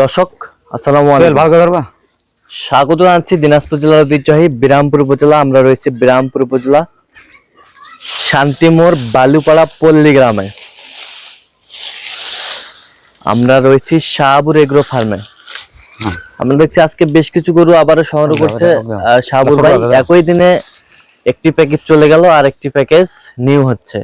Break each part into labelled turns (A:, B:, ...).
A: দর্শক আসসালামু আলাইকুম।
B: ভালো বলবা?
A: স্বাগত জানাচ্ছি দিনাজপুর জেলার ঐতিহ্যবাহী বিরামপুর উপজেলা। আমরা রয়েছি বিরামপুর উপজেলা শান্তিমোড় বালুপাড়া পল্লী গ্রামে। আমরা রয়েছি শাহাবুর এগ্রো ফার্মে। আমরা দেখছি আজকে বেশ কিছু গরু আবারও সংগ্রহ করছে শাহাবুর ভাই। একই দিনে একটি প্যাকেজ চলে গেল আর একটি প্যাকেজ নিউ হচ্ছে।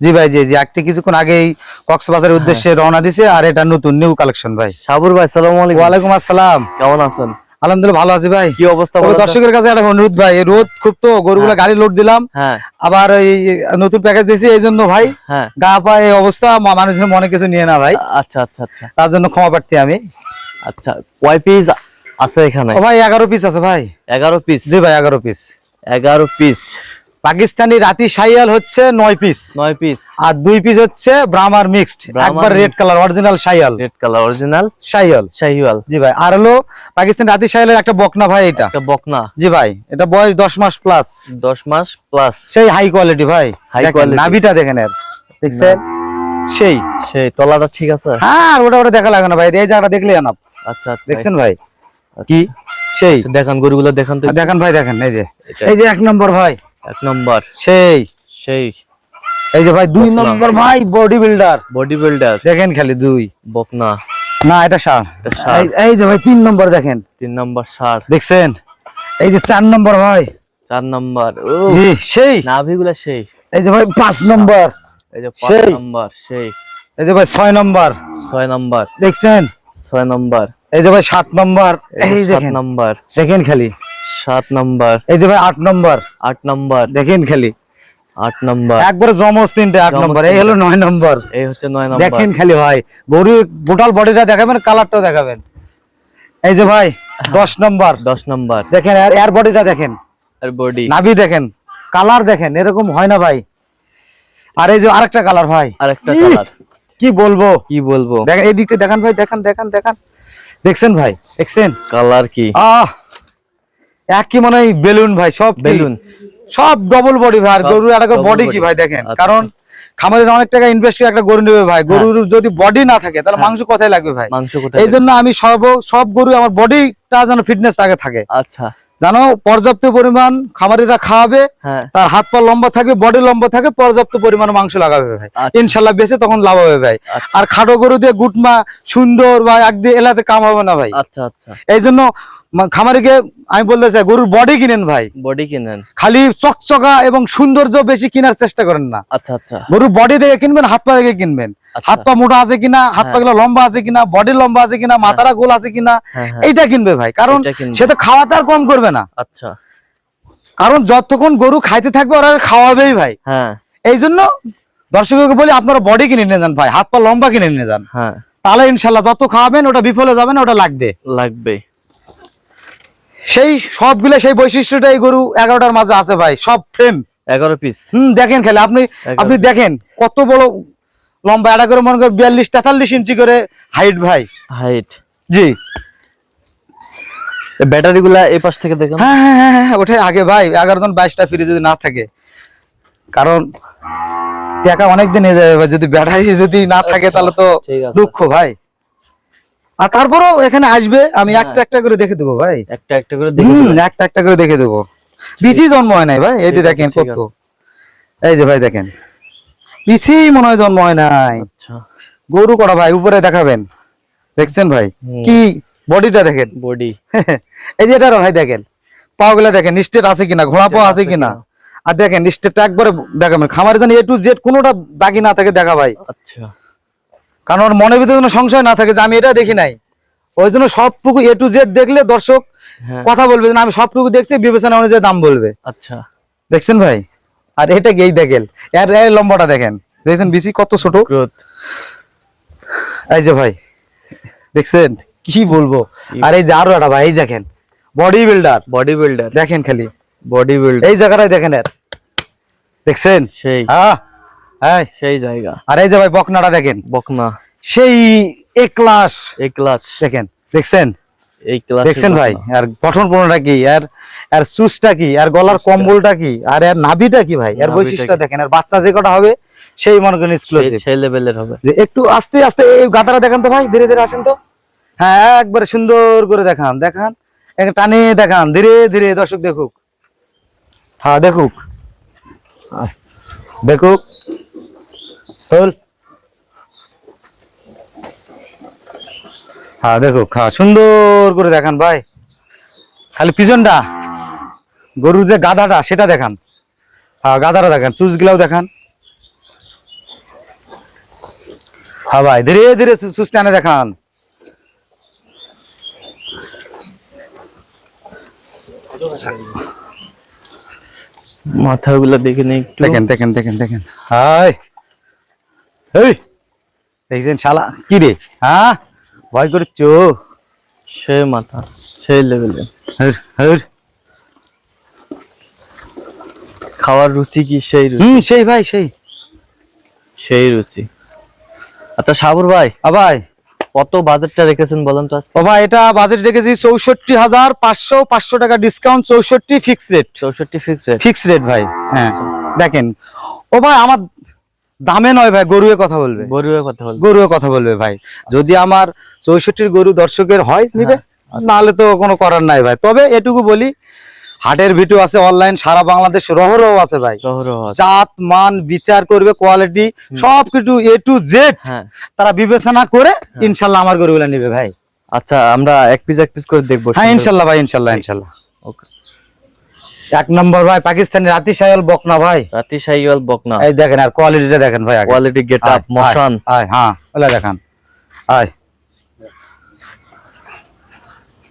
B: জি ভাই জি জি একটি কিছুক্ষণ আগেই কক্সবাজারের উদ্দেশ্যে রওনা দিছে আর এটা নতুন নিউ কালেকশন ভাই।
A: শাহাবুর ভাই সালামু আলাইকুম।
B: আসসালাম।
A: কেমন আছেন?
B: আলহামদুলিল্লাহ ভালো আছি ভাই।
A: কি অবস্থা?
B: দর্শকের কাছে একটা অনুরোধ ভাই রোদ খুব তো গরুগুলো গাড়ি লোড দিলাম।
A: হ্যাঁ।
B: আবার এই নতুন প্যাকেজ দিয়েছি এই জন্য ভাই
A: হ্যাঁ।
B: গা পা এই অবস্থা মানুষের মনে কিছু নিয়ে না ভাই।
A: আচ্ছা আচ্ছা আচ্ছা।
B: তার জন্য ক্ষমা প্রার্থী আমি।
A: আচ্ছা কয় পিস আছে এখানে?
B: ভাই এগারো পিস আছে ভাই।
A: এগারো পিস
B: জি ভাই এগারো পিস
A: এগারো পিস
B: পাকিস্তানি রাতি সাইয়াল হচ্ছে নয় পিস
A: নয় পিস
B: আর দুই পিস হচ্ছে ব্রাহ্মার মিক্সড একবার রেড কালার অরিজিনাল সাইয়াল
A: রেড কালার অরিজিনাল
B: সাইয়াল
A: শাহিওয়াল
B: জি ভাই আর হলো পাকিস্তান রাতি সাইলের একটা বকনা ভাই এটা।
A: একটা বকনা।
B: জি ভাই এটা বয়স দশ মাস প্লাস
A: দশ মাস প্লাস
B: সেই হাই কোয়ালিটি ভাই। দেখেন,
A: quality।
B: নাভিটা দেখেন এর। দেখছেন? সেই।
A: সেই তলাটা ঠিক আছে?
B: হ্যাঁ ওটা ওটা দেখা লাগে না ভাই। এই জায়গাটা দেখলে জানাব
A: আচ্ছা আচ্ছা।
B: দেখছেন ভাই? কি? সেই।
A: আচ্ছা, দেখান গরুগুলো দেখান তো।
B: দেখেন ভাই দেখেন এই যে। এই যে এক নম্বর ভাই।
A: এক নম্বর।
B: সেই।
A: সেই।
B: এই যে ভাই দুই নম্বর ভাই বডি বিল্ডার
A: বডি বিল্ডার
B: দেখেন খালি দুই।
A: বকনা।
B: না এটা সার এই- যে ভাই তিন নম্বর দেখেন।
A: তিন নম্বর ষাড়।
B: দেখছেন? এই যে চার নম্বর ভাই।
A: চার নম্বর। ও।
B: জি সেই।
A: নাভিগুলা সেই।
B: এই যে ভাই পাঁচ নম্বর।
A: এই যে পাঁচ নম্বর সেই।
B: এই যে ভাই ছয় নম্বর।
A: ছয় নম্বর।
B: দেখছেন?
A: ছয় নম্বর।
B: এই যে ভাই সাত নম্বর।
A: এই
B: দেখেন।
A: নম্বর।
B: দেখেন খালি।
A: সাত নম্বর।
B: এই যে ভাই আট নম্বর।
A: আট নম্বর।
B: দেখেন খালি।
A: আট নম্বর।
B: একবারে জমজ তিনটে আট নম্বর এই হলো নয় নম্বর।
A: এই হচ্ছে নয় নম্বর।
B: দেখেন খালি ভাই গরু টোটাল বডিটা দেখাবেন কালারটাও দেখাবেন। এই যে ভাই দশ নম্বর।
A: দশ নম্বর।
B: দেখেন এর- এর বডিটা দেখেন।
A: আর বডি।
B: নাভি দেখেন কালার দেখেন এরকম হয় না ভাই। আর এই যে আরেকটা কালার ভাই।
A: আর একটা
B: ইহ!
A: কালার।
B: কি বলব?
A: কি বলব?
B: দেখেন এই দেখান ভাই দেখান দেখান দেখান। দেখছেন ভাই দেখছেন?
A: কালার কি?
B: আহ এক কি মনে হয় বেলুন ভাই সব
A: বেলুন।
B: সব ডবল বডি ভাই আর গরুর একটা বডি কি ভাই দেখেন?
A: আচ্ছা।
B: কারণ খামারের অনেক টাকা ইনভেস্ট করে একটা গরু নেবে ভাই। গরুর যদি বডি না থাকে তাহলে মাংস কোথায় লাগবে ভাই?
A: মাংস কোথায়
B: এই জন্য আমি সব সব গরু আমার বডিটা যেন ফিটনেস আগে থাকে।
A: আচ্ছা।
B: জানো পর্যাপ্ত পরিমাণ খামারিরা খাওয়াবে
A: হ্যাঁ।
B: তার হাত পা লম্বা থাকবে বডি লম্বা থাকে পর্যাপ্ত পরিমাণ মাংস লাগাবে ভাই।
A: আচ্ছা।
B: ইনশাল্লাহ বেঁচে তখন লাভ হবে ভাই।
A: আচ্ছা।
B: আর খাটো গরু দিয়ে গুটমা সুন্দর বা এক দিয়ে এলাতে কাম হবে না ভাই।
A: আচ্ছা আচ্ছা।
B: এই জন্য খামারিকে আমি বলতে চাই গরুর বডি কিনেন ভাই।
A: বডি কিনেন।
B: খালি চকচকা এবং সৌন্দর্য বেশি কেনার চেষ্টা করেন না।
A: আচ্ছা আচ্ছা।
B: গরুর বডি দেখে কিনবেন হাত পা দেখে কিনবেন।
A: আচ্ছা।
B: হাত পা মোটা আছে কিনা হাত পা গুলো লম্বা আছে কিনা বডি লম্বা আছে কিনা মাথারা গোল আছে কিনা
A: হ্যাঁ হ্যাঁ।
B: এইটা কিনবে ভাই। কারণ সে তো খাওয়াতে আর কম করবে না।
A: আচ্ছা।
B: কারণ যতক্ষণ গরু খাইতে থাকবে ওরা খাওয়াবেই ভাই।
A: হ্যাঁ।
B: এই জন্য দর্শককে বলি আপনারা বডি কিনে নিয়ে যান ভাই হাত পা লম্বা কিনে নিয়ে যান।
A: হ্যাঁ।
B: তাহলে ইনশাল্লাহ যত খাওয়াবেন ওটা বিফলে যাবে না ওটা লাগবে।
A: লাগবে।
B: সেই সবগুলো সেই বৈশিষ্ট্যটা এই গরু এগারোটার মাঝে আছে ভাই সব ফ্রেম
A: এগারো পিস
B: হম দেখেন খেলে আপনি আপনি দেখেন কত বড় লম্বা এটা করে মনে করেন বিয়াল্লিশ তেতাল্লিশ ইঞ্চি করে হাইট ভাই।
A: হাইট
B: জি।
A: ব্যাটারি গুলা এই পাশ থেকে দেখেন।
B: হ্যাঁ হ্যাঁ হ্যাঁ, হ্যাঁ ওটাই আগে ভাই এগারো জন বাইশটা ফ্রি যদি না থাকে। কারণ টাকা অনেক দিন হয়ে যাবে যদি ব্যাটারি যদি না থাকে তাহলে তো
A: আচ্ছা।
B: দুঃখ ভাই। আর তারপরেও এখানে আসবে আমি
A: হ্যাঁ।
B: একটা একটা করে দেখে দেবো ভাই।
A: একটা একটা করে দেখে
B: একটা একটা করে দেখে দেবো। বিসি জন্ম হয় নাই ভাই এই যে দেখেন কত। এই যে ভাই দেখেন। বিসি মনে হয় জন্ম হয় নাই।
A: আচ্ছা।
B: গরু করা ভাই উপরে দেখাবেন। দেখছেন ভাই? কি বডিটা দেখেন?
A: বডি।
B: এই যে এটা ভাই দেখেন। পাও গুলা দেখেন স্টেট আছে কিনা ঘোড়া পাও আছে কিনা। আর দেখেন স্টেটটা একবারে দেখাবেন। খামারে জানি এ টু জেড কোনোটা বাকি না থাকে দেখা ভাই।
A: আচ্ছা।
B: কারণ ওর মনের ভিতরে কোনো সংশয় না থাকে যে আমি এটা দেখি নাই। ওই জন্য সবটুকু এ টু জেড দেখলে দর্শক
A: হ্যাঁ।
B: কথা বলবে না আমি সবটুকু দেখছি বিবেচনা অনুযায়ী দাম বলবে।
A: আচ্ছা।
B: দেখছেন ভাই? আর এটা গেই দেখেন? এর এর লম্বাটা দেখেন। দেখছেন বিসি কত ছোট? এই যে ভাই দেখছেন? কি বলব? আর এই যে আরও একটা ভাই এই দেখেন। বডি বিল্ডার
A: বডি বিল্ডার
B: দেখেন খালি।
A: বডি বিল্ডার
B: এই জায়গাটাই দেখেন এর। দেখছেন?
A: সেই।
B: হ্যাঁ
A: সেই জায়গা।
B: আর এই যে ভাই বকনাটা দেখেন।
A: বকনা।
B: সেই এ ক্লাস
A: এই ক্লাস।
B: দেখেন দেখছেন?
A: এই ক্লাস
B: দেখছেন ভাই? আর গঠন প্রণটা কি? আর আর সুসটা কি? আর গলার কম্বলটা কি? আর এর নাভিটা কি ভাই? এর
A: নাভিটা
B: বৈশিষ্ট্য দেখেন আর বাচ্চা যে কটা হবে সেই মনে করেন এক্সক্লুসিভ
A: সেই লেভেলের হবে।
B: যে একটু আস্তে আস্তে এই গাদারা দেখেন তো ভাই ধীরে ধীরে আসেন তো। হ্যাঁ একবারে সুন্দর করে দেখান দেখান। এক টানে দেখান ধীরে ধীরে দর্শক দেখুক। হ্যাঁ দেখুক। দেখুক। চল। হ্যাঁ হ্যাঁ সুন্দর করে দেখান ভাই। খালি পিছনটা গরুর যে গাধাটা সেটা দেখান। হ্যাঁ গাধাটা দেখান চুজগুলাও দেখান। হ্যাঁ ভাই ধীরে ধীরে চুজ- টানে দেখান।
A: মাথাগুলো দেখে নেই
B: দেখেন দেখেন দেখেন দেখেন। হাই। এই দেখছেন শালা কি রে? হ্যাঁ? ভয় করছ?
A: সে মাথা সেই লেভেলে। খাওয়ার রুচি কি সেই
B: হুম সেই ভাই সেই।
A: সেই রুচি। আচ্ছা সাবুর ভাই
B: আ ভাই।
A: কত বাজেটটা রেখেছেন বলেন তো
B: ও ভাই এটা বাজেট রেখেছি চৌষট্টি হাজার পাঁচশো পাঁচশো টাকা ডিসকাউন্ট চৌষট্টি ফিক্স রেট
A: চৌষট্টি ফিক্স ফিক্সড
B: ফিক্স রেট ভাই হ্যাঁ। দেখেন ও ভাই আমার দামে নয় ভাই গরুয়ে কথা বলবে।
A: গরুয়ের কথা বলব।
B: গরুয়ে কথা বলবে ভাই। যদি আমার চৌষট্টির গরু দর্শকের হয় নিবে নাহলে তো কোনো করার নাই ভাই। তবে এটুকু বলি হাটের ভিডিও আছে অনলাইন সারা বাংলাদেশ রহরহ আছে ভাই। জাত মান বিচার করবে কোয়ালিটি সব কিছু এ টু জেড
A: হ্যাঁ।
B: তারা বিবেচনা করে ইনশাল্লাহ আমার গরুগুলা নিবে ভাই।
A: আচ্ছা আমরা এক পিস এক পিস করে দেখব।
B: হ্যাঁ ইনশাল্লাহ ভাই ইনশাল্লাহ ইনশাল্লাহ।
A: ওকে
B: এক নম্বর ভাই পাকিস্তানি রাতি সায়াল বকনা ভাই।
A: রাতি সাইওয়াল বকনা।
B: এই দেখেন আর কোয়ালিটিটা দেখেন ভাই
A: কোয়ালিটি গেট আপ
B: আয়, আয়, হ্যাঁ ওলা দেখান। আয়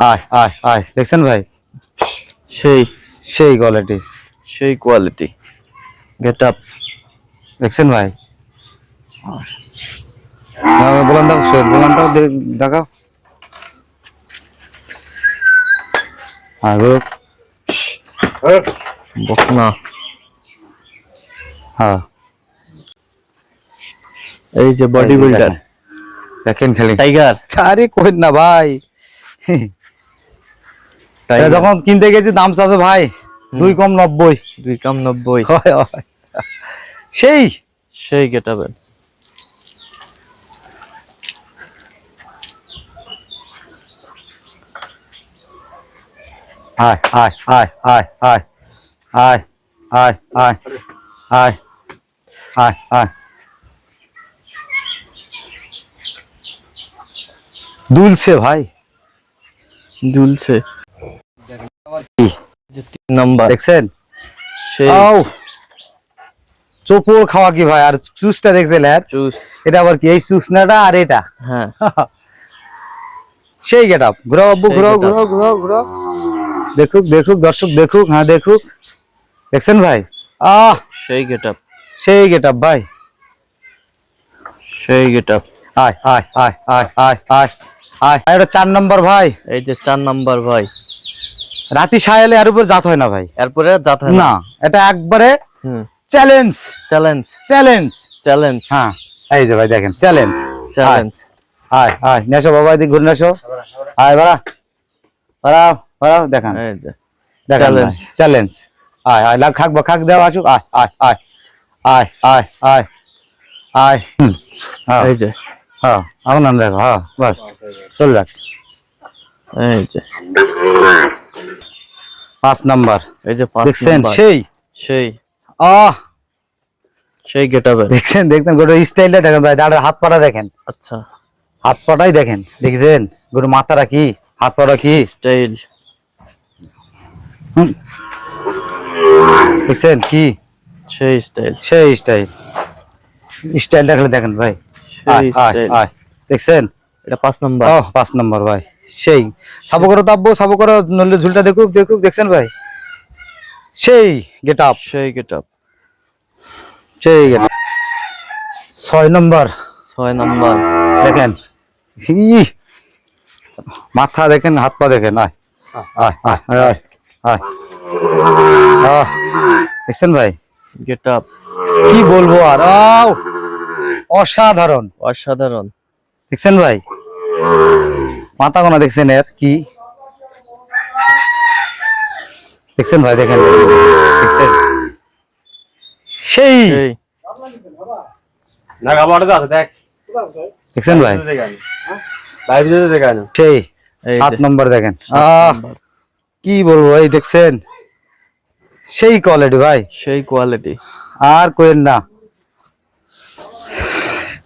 B: আয় আয় আয় দেখছেন ভাই?
A: সেই।
B: সেই কোয়ালিটি
A: সেই কোয়ালিটি গেট আপ
B: দেখছেন ভাই? বলান দাও বলান দাও দেখাও। গো।
A: বকনা।
B: হ্যাঁ।
A: এই যে বডি বিল্ডার।
B: দেখেন। খালি।
A: টাইগার।
B: আরে কই না ভাই।
A: টাইগার।
B: যখন কিনতে গেছি দাম চাচ্ছে ভাই দুই কম নব্বই।
A: দুই কাম নব্বই।
B: হয়, হয়। সেই।
A: সেই গেট
B: আয় আয় আয় আয় আয় আয় আয় আয় আয় আয় আয় দুলছে ভাই।
A: দুলছে। নাম্বার।
B: দেখছেন? চোপড় খাওয়া কি ভাই? আর চুসটা দেখছেন আর
A: জুস
B: এটা আবার কি? এই চুসনাটা আর এটা?
A: হ্যাঁ।
B: সেই গেট আপ ঘুরাও ঘুরাও। ঘুরাও ঘুরাও ঘুরাও। দেখুক দেখুক দর্শক দেখুক হ্যাঁ দেখুক। দেখছেন ভাই? আহ
A: সেই গেট আপ
B: সেই গেট আপ ভাই।
A: সেই গেট আপ
B: আয় আয় আয় আয় আয় আয় আয়। আর এটা চার নম্বর ভাই।
A: এই যে চার নাম্বার ভাই।
B: রাতি সায়ালে এর উপর জাত হয় না ভাই।
A: এরপরে যাত হয়
B: না? এটা একবারে
A: হুম।
B: চ্যালেঞ্জ।
A: চ্যালেঞ্জ।
B: চ্যালেঞ্জ।
A: চ্যালেঞ্জ।
B: হ্যাঁ এই যে ভাই দেখেন চ্যালেঞ্জ।
A: চ্যালেঞ্জ।
B: আয় আয় নেশো বাবা এদিক ঘুরে নেশো। আয় বাড়া। বাড়াও। বাড়াও দেখান। চ্যালেঞ্জ চ্যালেঞ্জ আয় আয় লাগ খাক বা খাক দেও আসুক আয় আয় আয় আয় আয় আয় আয়। হ্যাঁ
A: এই যে।
B: হ্যাঁ আমার নাম দেখো হ্যাঁ বাস চল যাক।
A: এই যে।
B: পাঁচ নাম্বার।
A: এই যে
B: দেখছেন? সেই।
A: সেই।
B: আহ!
A: সেই গেট আপের
B: দেখছেন দেখছেন গরুর স্টাইলটা দেখেন ভাই দাঁড়া হাত পাটা দেখেন।
A: আচ্ছা।
B: হাত পাটাই দেখেন দেখছেন? গরুর মাথাটা কি? হাত পাটা কি?
A: স্টাইল।
B: দেখছেন? কি?
A: সেই স্টাইল।
B: সেই স্টাইল। স্টাইলটা খালি দেখেন ভাই। দেখছেন?
A: এটা পাঁচ নাম্বার।
B: ও পাঁচ নম্বর ভাই। সেই। সাবো করো তাব্বো সাবো করো নলে ঝুলটা দেখুক দেখুক দেখছেন ভাই? সেই গেট আপ
A: সেই গেট আপ
B: সেই গেট ছয় নম্বর।
A: ছয় নাম্বার।
B: দেখেন। হি, মাথা দেখেন হাত পা দেখেন। আয় আয় আয় আয়। দেখছেন ভাই?
A: গেট আপ
B: কি বলব আর? অসাধারণ।
A: অসাধারণ।
B: দেখছেন ভাই? মাথা গোনা দেখছেন এর কি? দেখছেন ভাই দেখেন। দেখছেন? সেই!
A: সেই।
B: দেখছেন ভাই? সেই।
A: এই
B: সাত নম্বর দেখেন। আহ!
A: নাম্বার।
B: কি বলব এই দেখছেন? সেই কোয়ালিটি ভাই।
A: সেই কোয়ালিটি
B: আর কোয়েন না।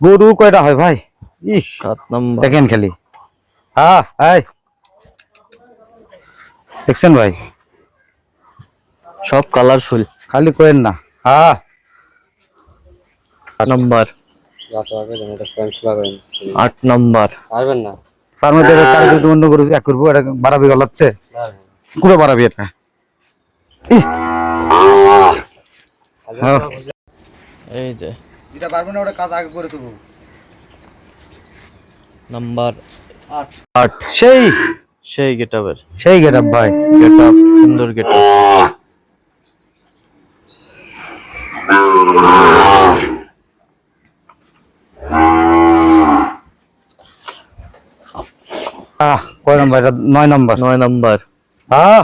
B: গরু কয়টা হয় ভাই?
A: সাত নম্বর।
B: দেখেন খালি। হ্যাঁ এই। দেখছেন ভাই?
A: সব কালারফুল
B: খালি কোয়েন না। হ্যাঁ
A: আট নম্বর। আট নম্বর।
B: তার মধ্যে এবার তার যদি অন্য গরু এক করব এটা বাড়াবি গলাতে? কুড়ে বাড়াবি এটা।
A: এই যে।
B: যেটা পারব না ওটা কাজ আগে করে দেবো
A: নাম্বার
B: আট।
A: আট।
B: সেই।
A: সেই গেটাবের
B: সেই গেট ভাই।
A: গেটআপ সুন্দর গেটআপ।
B: আহ কয় নম্বর? নয় নম্বর।
A: নয় নম্বর।
B: আহ!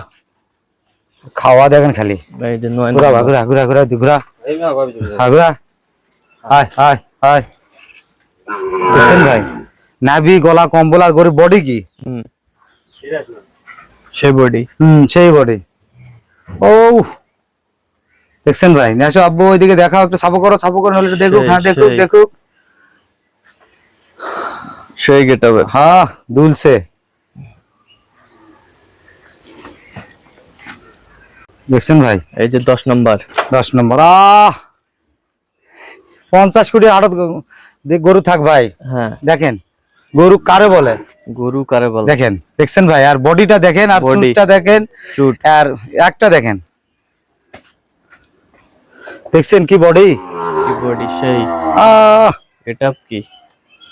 B: খাওয়া দেখেন খালি।
A: এই যে নয়
B: ঘুরা ঘুরা ঘুরা ঘুরা ঘুরা। হ্যাঁ ঘুরা। দেখছেন ভাই? নাভি গলা কম্বল আর গরিব বডি কি?
A: সেই বডি
B: হুম সেই বডি ও দেখছেন ভাই? নেশো আব্বু ওইদিকে দেখাও একটু সাপো করো সাপো করো নলে একটু দেখুক
A: সেই,
B: হ্যাঁ দেখুক
A: সেই।
B: দেখুক
A: সেই গেটাবের
B: হ্যাঁ দুলছে। দেখছেন ভাই?
A: এই যে দশ নম্বর।
B: দশ নম্বর। আহ! পঞ্চাশ কোটি আড়ত গরু থাক ভাই।
A: হ্যাঁ।
B: দেখেন গরু কারে বলে?
A: গরু কারে বলে?
B: দেখেন দেখছেন ভাই? আর বডিটা দেখেন আর। চুটটা দেখেন
A: চুট
B: আর একটা দেখেন। দেখছেন কি বডি?
A: কি বডি সেই।
B: আহ!
A: গেটআপ কি?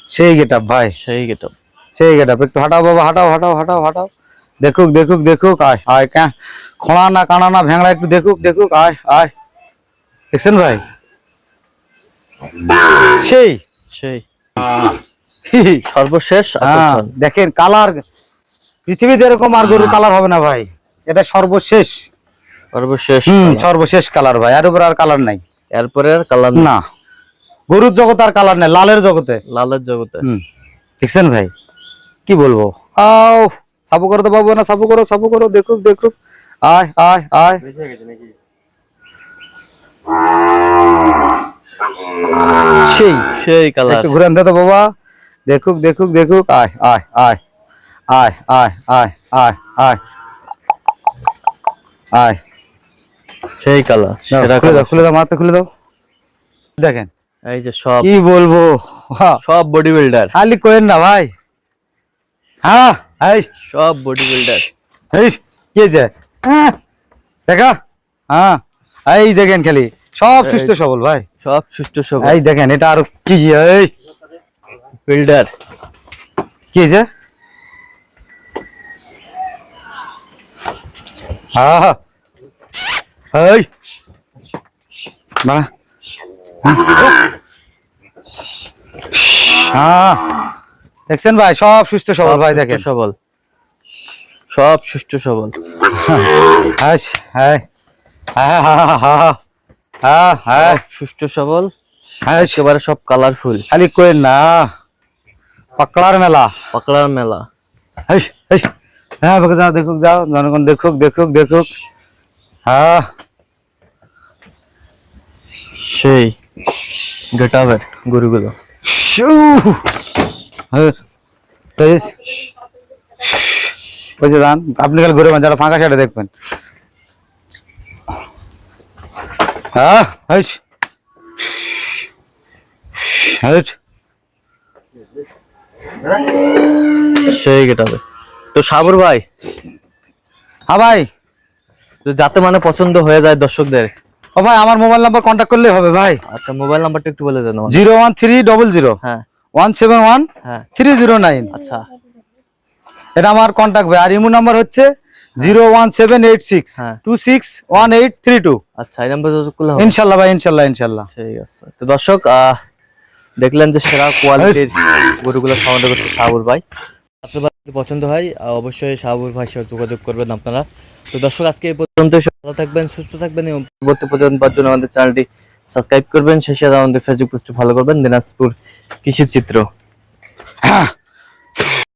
B: সেই গেটআপ ভাই।
A: সেই গেটআপ।
B: সেই গেটআপ। একটু হাঁটাও বাবা হাঁটাও হাঁটাও হাঁটাও হাঁটাও। দেখুক দেখুক দেখুক। আয় আয় ক্যা। খোঁড়া না কানা না ভেংড়া একটু দেখুক দেখুক আয় আয়। দেখছেন ভাই? সেই।
A: সেই। সর্বশেষ
B: হ্যাঁ, দেখেন কালার পৃথিবীতে এরকম আর গরুর কালার হবে না ভাই। এটা সর্বশেষ।
A: সর্বশেষ।
B: সর্বশেষ কালার ভাই। আর উপর আর কালার নাই।
A: এরপরে আর কালার
B: না। গরুর জগতে আর কালার নাই লালের জগতে।
A: লালের জগতে।
B: দেখছেন ভাই? কি বলব? আও সাবু করো তো বাবু না সাবু করো সাবু করো দেখুক দেখুক। আয় আয় আয়। সেই
A: সেই কালার।
B: একটু ঘুরে আনতে তো বাবা। দেখুক দেখুক দেখুক। আয় আয় আয় আয় আয় আয় আয় আয়। আয়।
A: সেই কালার
B: দাও, খুলে দাও খুলে দাও মাথা খুলে দাও। দেখেন।
A: এই যে সব।
B: কি বলব? হ্যাঁ,
A: সব বডি বিল্ডার
B: খালি কোয়েন না ভাই। হ্যাঁ এই।
A: সব বডি বিল্ডার
B: এই কি হ্যাঁ, দেখা? হ্যাঁ। এই দেখেন খালি। সব সুস্থ সবল ভাই।
A: সব সুষ্ঠু সব
B: এই দেখেন এটা আর কি এই।
A: বিল্ডার
B: কি হয়েছে হ্যাঁ এই। হ্যাঁ। দেখছেন ভাই সব সুস্থ সবল ভাই দেখেন।
A: সবল। সব সুষ্ঠু সবল। সুষ্ঠু সবল।
B: হ্যাঁ
A: একেবারে সব কালারফুল
B: খালি কোয়েন না পাকড়ার মেলা।
A: পাকড়ার মেলা।
B: হ্যাঁ দেখুক যাও দেখুক যাও জনগণ দেখুক দেখুক দেখুক। হ্যাঁ
A: সেই গেটাবের গরুগুলো!
B: হ্যাঁ, ওই যান আপনি খালি ঘুরে যারা ফাঁকা সাইডে দেখবেন। হ্যাঁ
A: সেই গেটাবে তো সাবর ভাই।
B: হ্যাঁ ভাই।
A: যাতে মানে পছন্দ হয়ে যায় দর্শকদের।
B: ও ভাই আমার মোবাইল নাম্বার কন্ট্যাক্ট করলেই হবে ভাই।
A: আচ্ছা মোবাইল নাম্বারটা একটু বলে দেন
B: zero one three double zero.
A: হ্যাঁ।
B: ওয়ান সেভেন ওয়ান
A: হ্যাঁ।
B: Three zero nine.
A: আচ্ছা।
B: এটা আমার কন্ট্যাক্ট ভাই। আর ইমো নাম্বার হচ্ছে zero one seven eight six. Two six one eight three two
A: আচ্ছা এই নাম্বার যোগাযোগ করলে
B: ইনশাল্লাহ ভাই ইনশাল্লাহ ইনশাল্লাহ।
A: ঠিক আছে। তো দর্শক দেখলেন যে সেরা কোয়ালিটির গরুগুলো সংগ্রহ করছে শাহাবুর ভাই। আপনার পছন্দ হয় অবশ্যই শাহাবুর ভাই সাথে যোগাযোগ করবেন আপনারা। তো দর্শক আজকে এই পর্যন্ত ভালো থাকবেন সুস্থ থাকবেন এবং পরবর্তী পর্যন্ত জন্য আমাদের চ্যানেলটি সাবস্ক্রাইব করবেন। সেই সাথে আমাদের ফেসবুক পোস্টটি ফলো করবেন। দিনাজপুর কৃষি চিত্র